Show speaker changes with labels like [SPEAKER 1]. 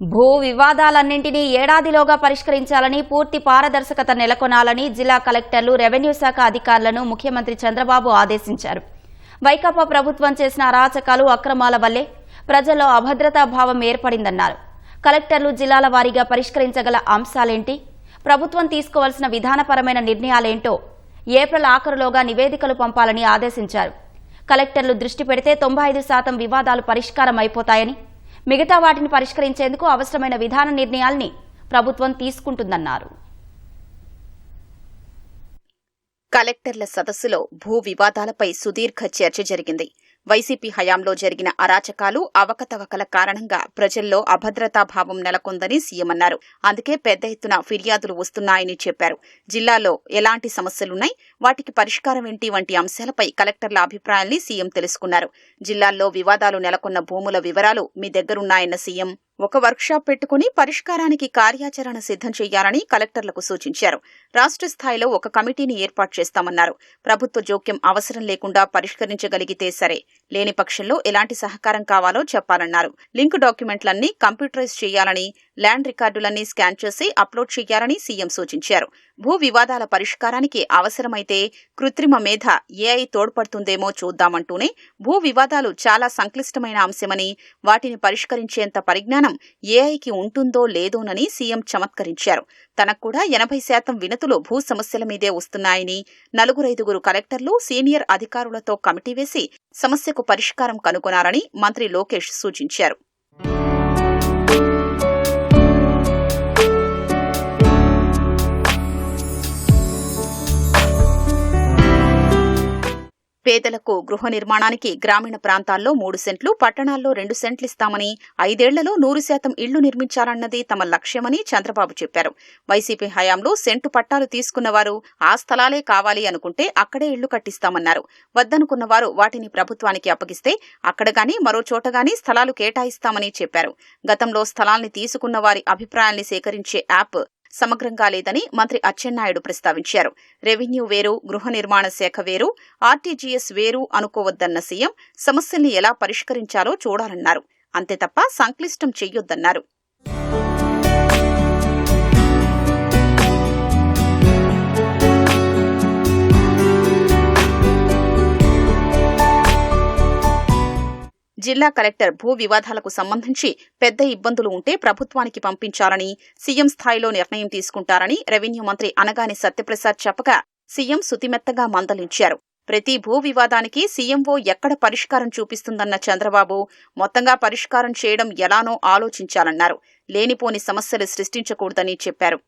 [SPEAKER 1] భూ వివాదాలన్నింటినీ ఏడాదిలోగా పరిష్కరించాలని పూర్తి పారదర్శకత నెలకొనాలని జిల్లా కలెక్టర్లు రెవెన్యూ శాఖ అధికారులను ముఖ్యమంత్రి చంద్రబాబు ఆదేశించారు. వైకాపా ప్రభుత్వం చేసిన అరాచకాలు అక్రమాల వల్లే ప్రజల్లో అభద్రతా భావం ఏర్పడిందన్నారు. కలెక్టర్లు జిల్లాల వారీగా పరిష్కరించగల అంశాలేంటి? ప్రభుత్వం తీసుకోవాల్సిన విధానపరమైన నిర్ణయాలేంటో? ఏప్రిల్ ఆఖరులోగా నివేదికలు పంపాలని ఆదేశించారు. కలెక్టర్లు దృష్టి పెడితే తొంభై ఐదు శాతం వివాదాలు పరిష్కారం అయిపోతాయని మిగతా వాటిని పరిష్కరించేందుకు అవసరమైన విధాన నిర్ణయాల్ని ప్రభుత్వం తీసుకుంటుందన్నారు.
[SPEAKER 2] కలెక్టర్ల సదస్సులో భూ వివాదాలపై సుదీర్ఘ చర్చ జరిగింది. వైసీపీ హయాంలో జరిగిన అరాచకాలు అవకతవకల కారణంగా ప్రజల్లో అభద్రతా భావం నెలకొందని సీఎం అన్నారు. అందుకే పెద్ద ఎత్తున ఫిర్యాదులు వస్తున్నాయని చెప్పారు. జిల్లాలో ఎలాంటి సమస్యలున్నాయి? వాటికి పరిష్కారం ఏంటి? వంటి అంశాలపై కలెక్టర్ల అభిప్రాయాల్ని సీఎం తెలుసుకున్నారు. జిల్లాల్లో వివాదాలు నెలకొన్న భూముల వివరాలు మీ దగ్గరున్నాయన్న సీఎం ఒక వర్క్షాప్ పెట్టుకుని పరిష్కారానికి కార్యాచరణ సిద్ధం చేయాలని కలెక్టర్లకు సూచించారు. రాష్ట్ర స్థాయిలో ఒక కమిటీని ఏర్పాటు చేస్తామన్నారు. ప్రభుత్వ జోక్యం అవసరం లేకుండా పరిష్కరించగలిగితే సరే. లేని పక్షంలో ఎలాంటి సహకారం కావాలో చెప్పాలన్నారు. లింక్ డాక్యుమెంట్లన్నీ కంప్యూటరైజ్ చేయాలని ల్యాండ్ రికార్డులన్నీ స్కాన్ చేసి అప్లోడ్ చేయాలని సీఎం సూచించారు. భూ వివాదాల పరిష్కారానికి అవసరమైతే కృత్రిమ మేధ ఏఐ తోడ్పడుతుందేమో చూద్దామంటూనే భూ వివాదాలు చాలా సంక్లిష్టమైన అంశమని వాటిని పరిష్కరించేంత పరిజ్ఞానం ఏఐకి ఉంటుందో లేదోనని సీఎం చమత్కరించారు. తనకు కూడా ఎనభై శాతం వినతులు భూ సమస్యల మీదే వస్తున్నాయని నలుగురైదుగురు కలెక్టర్లు సీనియర్ అధికారులతో కమిటీ వేసి సమస్యకు పరిష్కారం కనుగొనాలని మంత్రి లోకేష్ సూచించారు. పేదలకు గృహ నిర్మాణానికి గ్రామీణ ప్రాంతాల్లో మూడు సెంట్లు పట్టణాల్లో రెండు సెంట్లు ఇస్తామని ఐదేళ్ళలో నూరు శాతం ఇళ్ళు నిర్మించాలన్నది తమ లక్ష్యమని చంద్రబాబు చెప్పారు. వైసీపీ హయాంలో సెంటు పట్టాలు తీసుకున్నవారు ఆ స్థలాలే కావాలి అనుకుంటే అక్కడే ఇళ్ళు కట్టిస్తామన్నారు. వద్దనుకున్న వారు వాటిని ప్రభుత్వానికి అప్పగిస్తే అక్కడ గాని మరో చోట గాని స్థలాలు కేటాయిస్తామని చెప్పారు. గతంలో స్థలాల్ని తీసుకున్న వారి అభిప్రాయాల్ని సేకరించే యాప్ సమగ్రంగా లేదని మంత్రి అచ్చెన్నాయుడు ప్రస్తావించారు. రెవెన్యూ వేరు గృహ నిర్మాణ శాఖ వేరు ఆర్టీజీఎస్ వేరు అనుకోవద్దన్న సీఎం సమస్యల్ని ఎలా పరిష్కరించాలో చూడాలన్నారు. అంతే తప్ప సంక్లిష్టం చెయ్యొద్దన్నారు. జిల్లా కలెక్టర్ భూ వివాదాలకు సంబంధించి పెద్ద ఇబ్బందులు ఉంటే ప్రభుత్వానికి పంపించాలని సీఎం స్థాయిలో నిర్ణయం తీసుకుంటారని రెవెన్యూ మంత్రి అనగాని సత్యప్రసాద్ చెప్పగా సీఎం సుతిమెత్తగా మందలించారు. ప్రతి భూ వివాదానికి సీఎంఓ ఎక్కడ పరిష్కారం చూపిస్తుందన్న చంద్రబాబు మొత్తంగా పరిష్కారం చేయడం ఎలానో ఆలోచించాలన్నారు. లేనిపోని సమస్యలు సృష్టించకూడదని చెప్పారు.